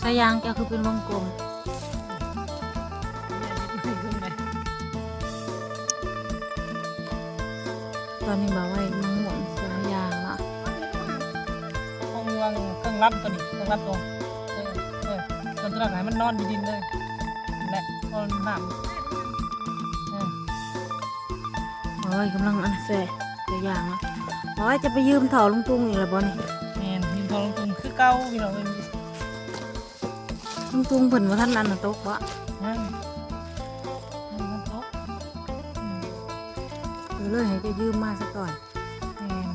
สายยางแกคือเป็นวงกลมตอนนี้บอกว่ามังหวงสายยางละห้องวางเครื่องรับตัวนี้เครื่องรับตัวเออเออตอนตระหายมันนอนอยู่ดินเลยแหละตอนน้ำเออโอ้ยกำลังอันแซ่สายยางละโอ้ยจะไปยืมเถาลุงตุงอีกแล้วบ่นี่แมนยินทองตุงคือเก่าพี่น้องเอ้ย ลุงตุงเพิ่นว่าท่านอันน่ะตกบ่นั่นนั่นมันตกอืมเออเลยให้จะยืมมาซะก่อนแมน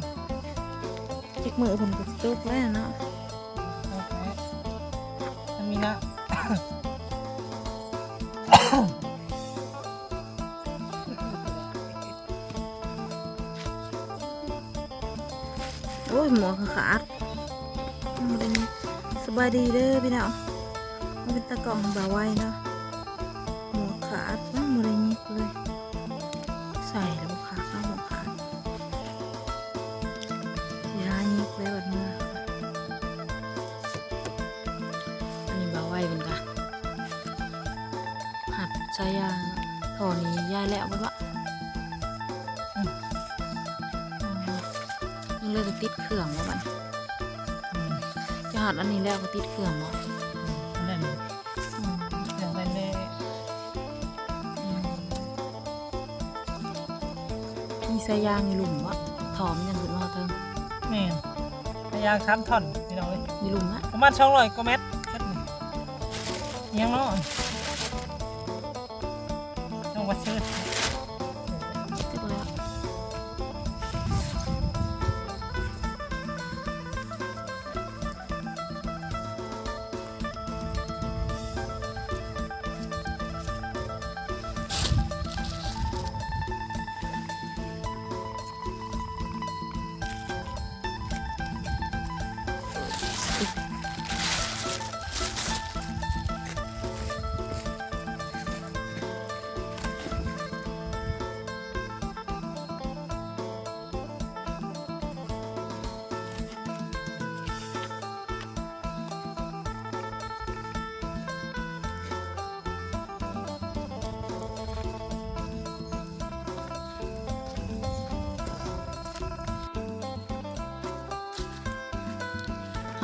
จักมือเพิ่นก็สิตกแล้วเนาะโอเคมันมีนะ โอ้ยหมอคือขาดมันเป็นสบายดีเด้อพี่น้อง มันเป็นตะกล่องบาไว้เนาะหมอขาดมันบ่ได้ยิบเลย ใส่แล้วขาเข้าหมอขาดสิหายิบเลยบัดเมื่ออันนี้บาไว้เป็นกะหัดใช้ยางถอนี้ย้ายแล้วบ่วะยังเลยจะติดเครื่องบ่บัดอืมจะหัดอันนี้แล้วก็ติดเครื่องบ่นั่ มีสายยางมีหลุมบ่ถอมนยังขึ้นมาเทิงแมนพยายามชั้นท่อนพี่น้องเลย มีหลุมนะประมาณช่องร้อยกว่าเมตรเฮ็ดนี่ยังเนาะ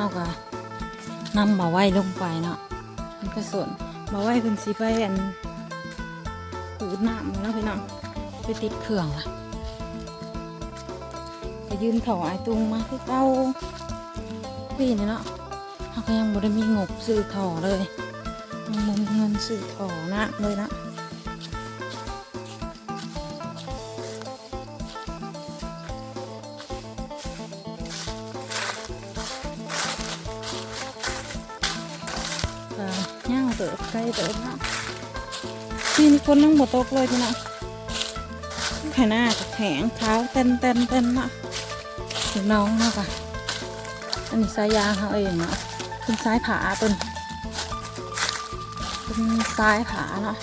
เอากะนำมาไว้ลงไปเนาะมันก็ส่วนมาไว้เป็นสีไปอันขูดหน้ำแล้วพี่น้องไปติดเครื่องละก็ยืมเถาไอตุงมาคือเก้าพี่นี่เนาะเขาก็ยังบ่ได้มีงบซื้อถอเลยยังบ่มีเงินซื้อถอนะเลยนะ เติบนาะพี่นี่คนนั่งบ่ตกเลยพี่น้องแค่หน้ากับแข็งเท้าเต้นเต้นเต้นนะถึงน้องเนาะค่ะอันนี้สายยางเขาเองเนาะเป็นสายผาเป็นเป็นสายผาเนาะ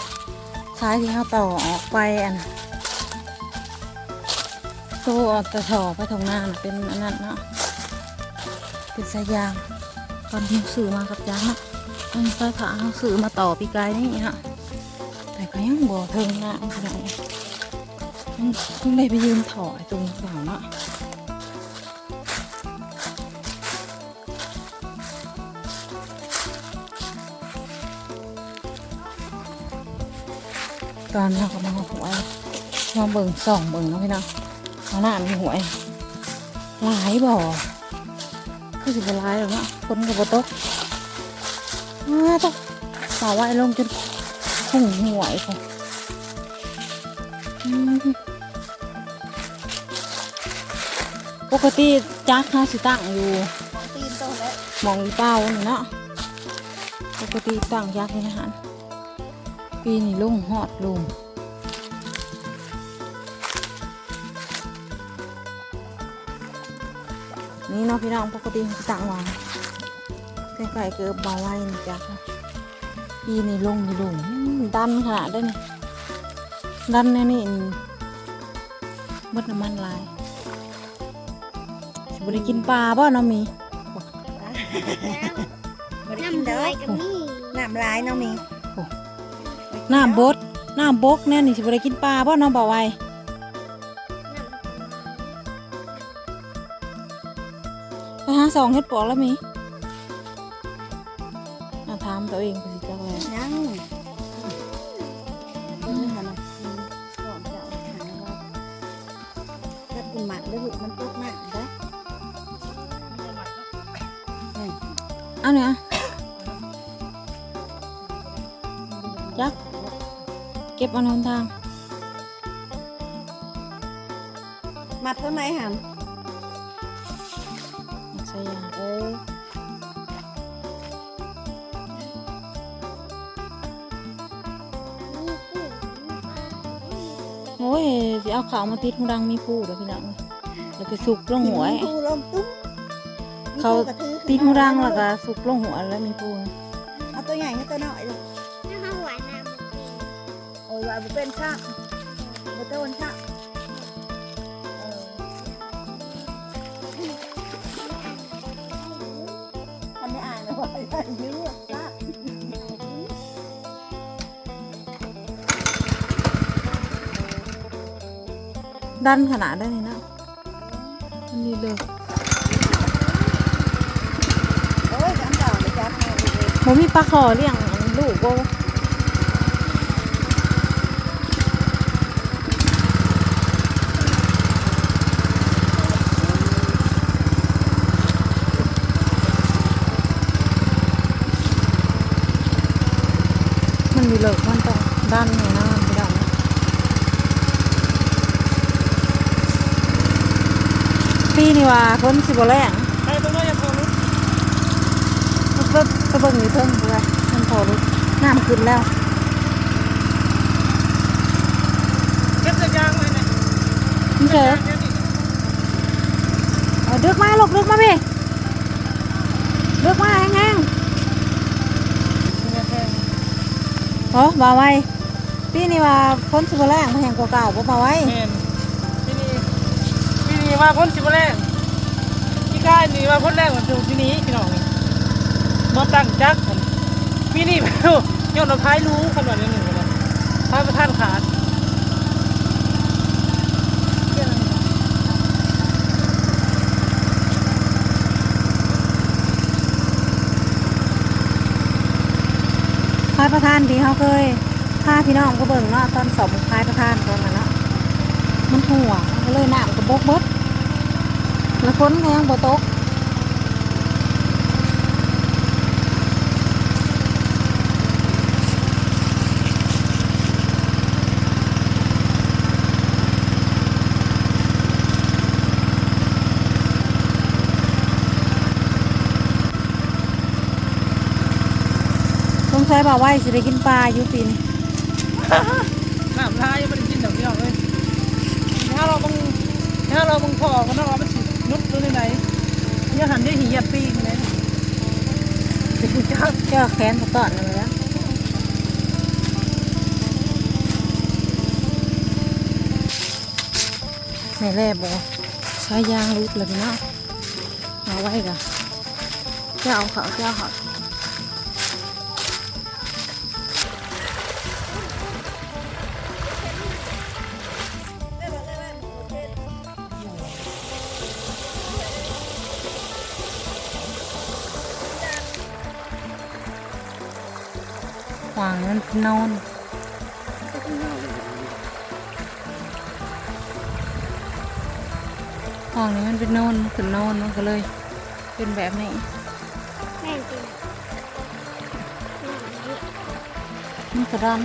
สายที่เขาต่อออกไปอันโซ่ออกตะถอไปตรงหน้านะเป็นอันนั้นเนาะเป็นสายยางตอนที่ซื้อมากับยางเนาะ อันนี้สายผาเขาซื้อมาต่อปีกายนี่ฮะแต่ก็ยังบ่เทิงหน้าขนาดนี้ยังยังได้ไปยืมถอไอ้ตรงเสาเนาะตอนนี้เราก็มาหวยมาเบิ่งส่องเบิ่งเนาะพี่เนาะเขาหน้ามีหวยหลายบ่อคือสิบหลายหรอกเนาะคนกับบตก อ้าตกสาวไว้ลงจนหุ่งหวยค่ะอืมปกติจักเขาสิตั้งอยู่ตีนโตแล้วหมองอีเป้านี่เนาะปกติตั้งยักษ์นี่นะฮะปีนี้ลุงหอดลุงนี่เนาะพี่น้องปกติเขาตั้งวาง ใกล้ๆเกือบเบาไว้นี่จ้ะค่ะปีนี่ลงนี่ลงอืมดันขนาดได้นี่ดันแน่นี่มดน้ำมันหลายสิบ่ได้กินปลาบ่น้องหมีบ่ได้กินเด้อน้ำลายเนาะมีน้ำบดน้ำบกแน่นี่สิบ่ได้กินปลาบ่น้องบ่าวไวไปหาสองเฮ็ดปอกแล้วหมีอะถาม ตัวเองก็สิจักแล้วยังนี่ค่ะเนาะก่อนจะเอาหาว่าถ้าคุณหมักได้ลูกมันตกมากเด้อเอาเนี่ยจักเก็บเอาในหนทางมัดเท่าไหร่หามใช่ยาเออ ยสิเอาขาวมาติดหูดังมีผู้เด้อพี่น้องแล้วก็สุกลงหัวมีผู้ลมตุ้มเขามีผู้กระทือขึ้นติดหูดังแล้วก็สุกลงหัวแล้วมีผู้เอาตัวใหญ่ให้ตัวน้อยเลยโอ้ยว่าบ่เป็นชาบ่โดนชาเอออันนี้อ่านเลยว่ายื้อ ดันขนาดได้นี่นะอันนี้เลยโอ้ยจำดาวเลยจ้าแม่เลยผมมีปลาขอเลี้ยงลูกโบมันมีเลิกมันต้องดันเนี่ยนะมั นไปดันปีนี่ว่าคนสิบแรงไปตรงนั้นยังพอรู้มันก็กระเบื้องอยู่เพิ่งเลยมันพอรู้น้ำขึ้นแล้วเก็บแต่ยางไว้เนี่ยมันเจอเดี๋ยวนี้เอาดึกมาลูกดึกมาพี่ดึกมาแห้งๆโอ้บ่าไว้ปีนี้ว่าพ้นสิบแรงมาแห่งกว่าเก่าบ่บ่าไว้แม่นที่นี่ที่นี่มาพ้นสิบแรก พี่กายนี่มาพ้นแรกเหมือนเดิมที่นี้พี่น้องนี่มาตั้งจักรกันพี่นี่ไปดูยอดเราพายรู้ขนาดนี้หนึ่งเลยพายประท่านขาดพายประธานที่เขาเคยพาพี่น้องก็เบิ่งเนาะตอนสอบพายประธานตอนนั้นเนาะมันหัวมันก็เลยน้ำก็บกเบิด แล้วฝนก็ยังบ่ตกสงสัยบ่าวไว้สิได้กินปลาอยู่ปีนี้น้ำลายยังไม่ได้กินดอกพี่น้องเลยถ้าเราบังถ้าเราบังพอก็ต้องเอาไปฉีด นุดตัวไหนๆเนี่ยหันได้หีหยาปีกเลยจะกินจักเจ้าแขนตะตอนนั่นแหละแม่แร่บอกใช้ยางรูดเลยน้องเอาไว้กันเจ้าเขาเจ้าเขา วางมันเป็นนอนห้องนี้มันเป็นนอนมันเป็นนอนมันก็เลย เป็นแบบนี้แม่จริงมันกระดัน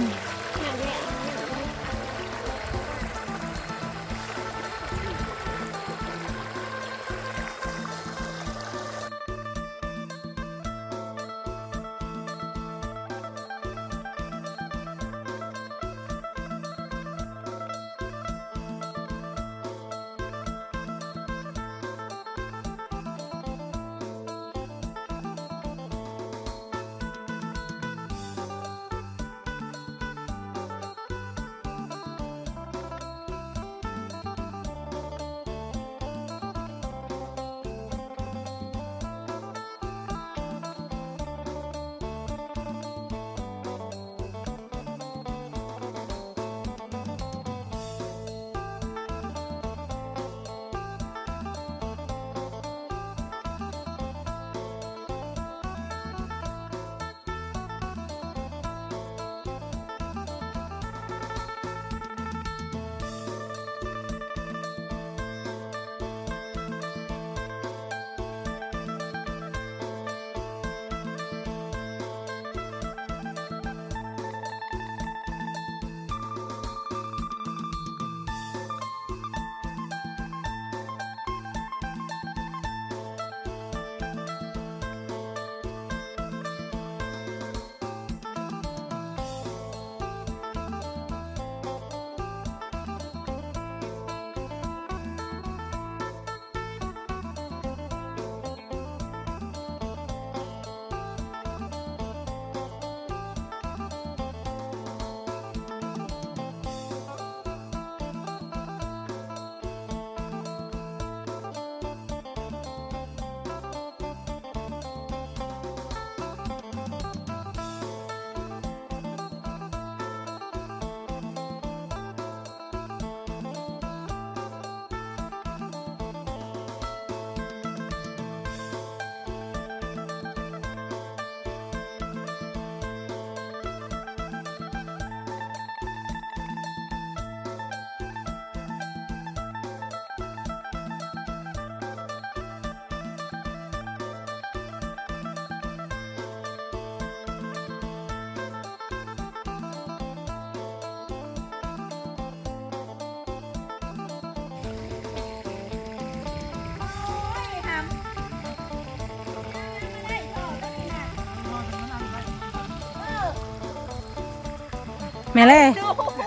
แม่เล่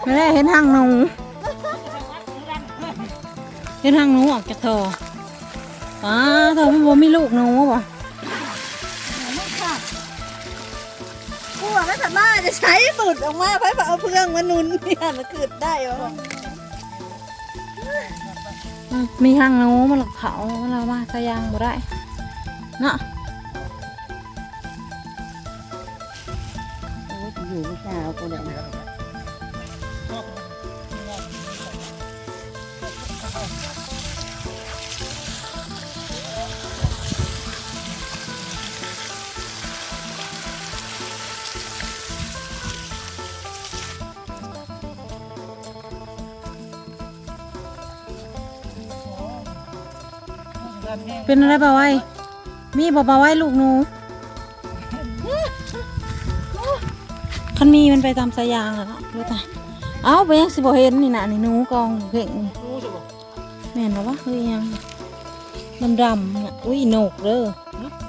แม่เล่เห็นหางหนูเห็นหางหนูออกจากท่ออ้าท่อมันบ่มีลูกหนูบ่กูว่าไม่สามารถจะใช้บุดออกมาเพื่อเอาเพื่องมานุนเนี่ยมันคืดได้วะอืมมีหางหนูมันหลักเขามันเรามาสะยางบ่ได้เนาะโอ้ยอยู่ไม่กล้าเอากูเลย เป็นอะไรบ่าวไว้มีบ่บ่าวไว้ลูกหนูคันมีมันไปตามสายยางแล้วเนาะดูตาเอ้าไปยังสิบ่เห็นนี่น่ะนี่หนูกองเพ่งนี่รู้สึกบ่แม่นเหรอวะเฮ้ยยังดำดำๆเนี่ยอุ้ยนกเด้อ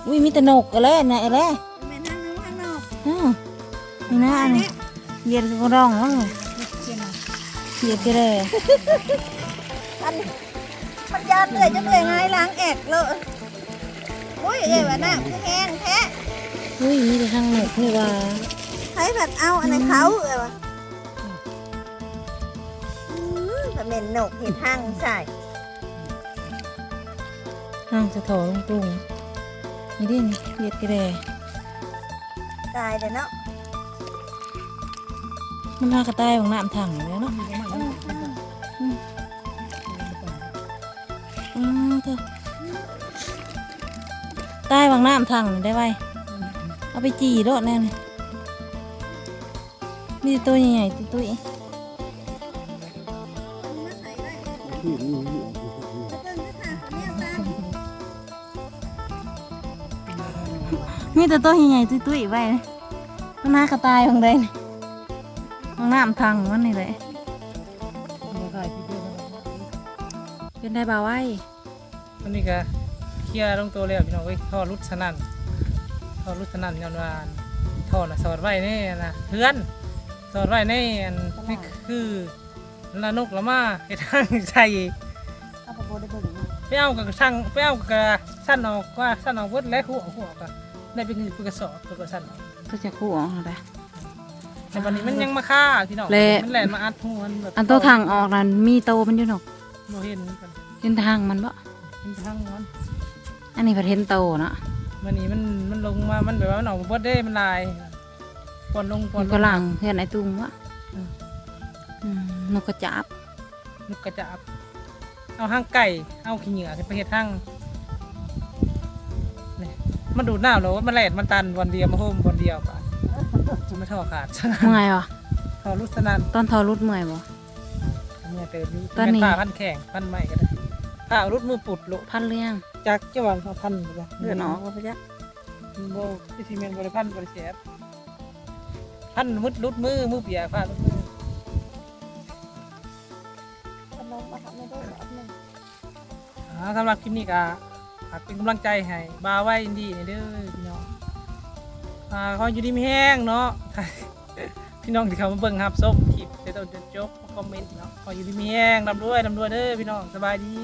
อุ้ยมีแต่นกอะไรนะอะไรแม่นั่งนั่งข้างนอกอ้าวนี่นะอันนี้เหยียดกระดองแล้วเหยียดกระเดยอัน มันยาเหนื่อยจะเหนื่อยไงล้างแอกเลยโอ้ยเอ้ยว่าน้ำคือแห้งแท้อุ้ยมีแต่ทางนกเลยว่าใช้ผัดเอาอันนั้นเขาเอ้ยวะอืมแบบเหม็นหนกเห็ดหั่งใส่ทางสะทอลงตรงนี่ดินี่เหยียดกระเดยตายเลยเนาะมันพากระต่ายของน้ำถังเลยเนาะ ใต้บางน้ำถังนี่ได้ไว้เอาไปจีรถแน่เลยมีแต่ตัวใหญ่ๆตุ้ยๆมีแต่ตัวใหญ่ๆตุ้ยๆไว้มันน่ากระต่ายของใดนี่ของน้ำทางมันนี่เลยมาถ่ายคลิปเดียวกันเป็นได้บ่าวไว้อันนี้ก็เค ลียร์ลงตัวแล้วพี่น้องเว้ยท่อรุดสนั่นท่อรุดสนั่นย้อนวาอันท่อน่ะสอดไว้แน่นะเพื่อนสอดไว้แน่อันนี่คือละนกละมาเฮ็ดทางใส่เอาไปโบได้เบิ่งมาไปเอากับช่างไปเอากับสั้นออกว่าสั้นออกเวิดและหัวหัวก็ได้เป็นเป็นกระสอบตัวกระสั้นออกก็จะคู่ออกอะไรแต่วันนี้มันยังมาฆ่าพี่น้องและมันแหลนมาอัดหัวมันแบบอันตัวทางออกนั้นมีโตมันอยู่หนอกโมเห็นกันเห็นทางมันบ่เป็นทางมัน อันนี้ประเทนโตเนาะวันนี้มันมันลงมา มันแบบว่ามันออกมาเบิดได้มันลายปอนลงปอมันนลก็งหลังเพื่อนไอ้ตุ้งวะอืมอืมนกกระจาบนกกระจาบเอาห้างไก่เอาขี้เหงื่อไปเห็ดห้างนี่มันดูดน้ำแล้วมันแหลนมันตันวันเดียวมาโฮมวันเดียวป่ะจะไม่เท่าขาด เมื่อไงวะเท่ารุดสนันตอนทอรุดเมื่อยบ่ เมื่อเติมอยู่ตอนนี้ เป็ผ้าพันแข่งพันใหม่ก็ได้ผ้ารุดมือปุดโล พันเลี้ยง จักจะวางพันหรือเปล่าเลือดออกว่าพะจ๊ะโบพิธีเมนบริพันธ์บริเสียบพันมุดรุดมือมือเปียกผ้ารุดมือขนมมาทำไม่ได้แบบนึงอ่าสำหรับคลิปนี้ก็ฝากเป็นกำลังใจให้บาไว้อินดีนี่เด้อพี่น้องอ่าเขาอยู่ดีมีแห้งเนาะ พี่น้องที่เขามาเบิ่งครับส้มคลิปเดี๋ยวต้องจะจบคอมเมนต์เนาะเขาอยู่ดีมีแห้งลำด้วยลำด้วยเด้อพี่น้องสบายดี